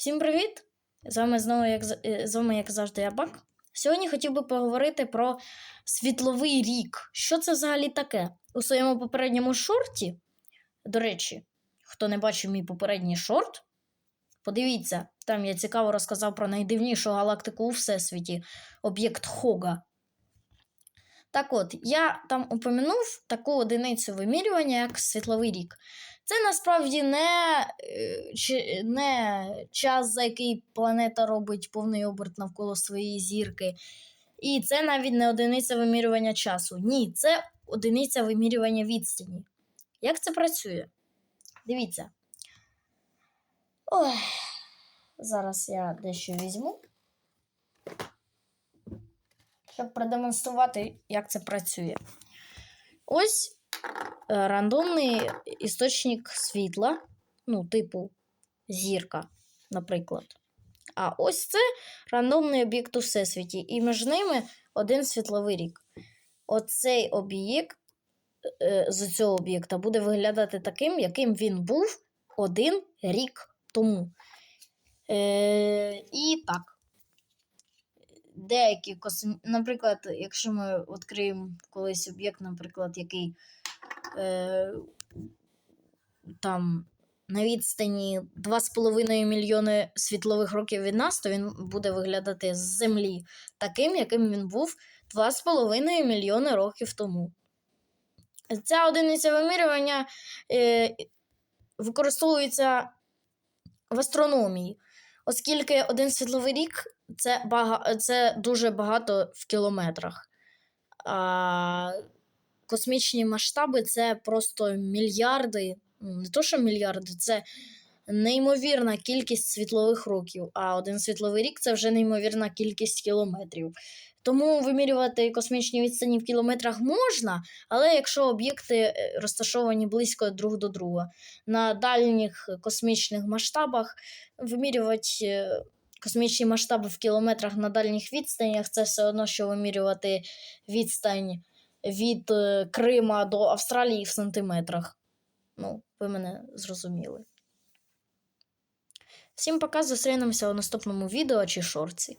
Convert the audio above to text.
Всім привіт! З вами знову, як, е, з вами, як завжди, я Бак. Сьогодні хотів би поговорити про світловий рік. Що це взагалі таке? У своєму попередньому шорті, до речі, хто не бачив мій попередній шорт, подивіться, там я цікаво розказав про найдивнішу галактику у Всесвіті об'єкт Хога. Так от, я там упомянув таку одиницю вимірювання, як світловий рік. Це насправді не, е, не час, за який планета робить повний оберт навколо своєї зірки. І це навіть не одиниця вимірювання часу. Ні, це одиниця вимірювання відстані. Як це працює? Дивіться. Ой, зараз я дещо візьму. Щоб продемонструвати, як це працює. Ось е, рандомний істочник світла, ну, типу зірка, наприклад. А ось це рандомний об'єкт у всесвіті, і між ними один світловий рік. Оцей об'єкт е, з цього об'єкта буде виглядати таким, яким він був один рік тому. Е, і так. Деякі космі... Наприклад, якщо ми відкриємо колись об'єкт, наприклад, який е, там на відстані 2,5 мільйони світлових років від нас, то він буде виглядати з Землі таким, яким він був 2,5 мільйони років тому. Ця одиниця вимірювання е, використовується в астрономії, оскільки один світловий рік це, бага... це дуже багато в кілометрах. А космічні масштаби це просто мільярди, не то, що мільярди, це неймовірна кількість світлових років, а один світловий рік це вже неймовірна кількість кілометрів. Тому вимірювати космічні відстані в кілометрах можна, але якщо об'єкти е, розташовані близько друг до друга, на дальніх космічних масштабах вимірювати е, космічні масштаби в кілометрах на дальніх відстанях це все одно, що вимірювати відстань від е, Крима до Австралії в сантиметрах. Ну, ви мене зрозуміли. Всім пока, зустрінемося у наступному відео чи шорці.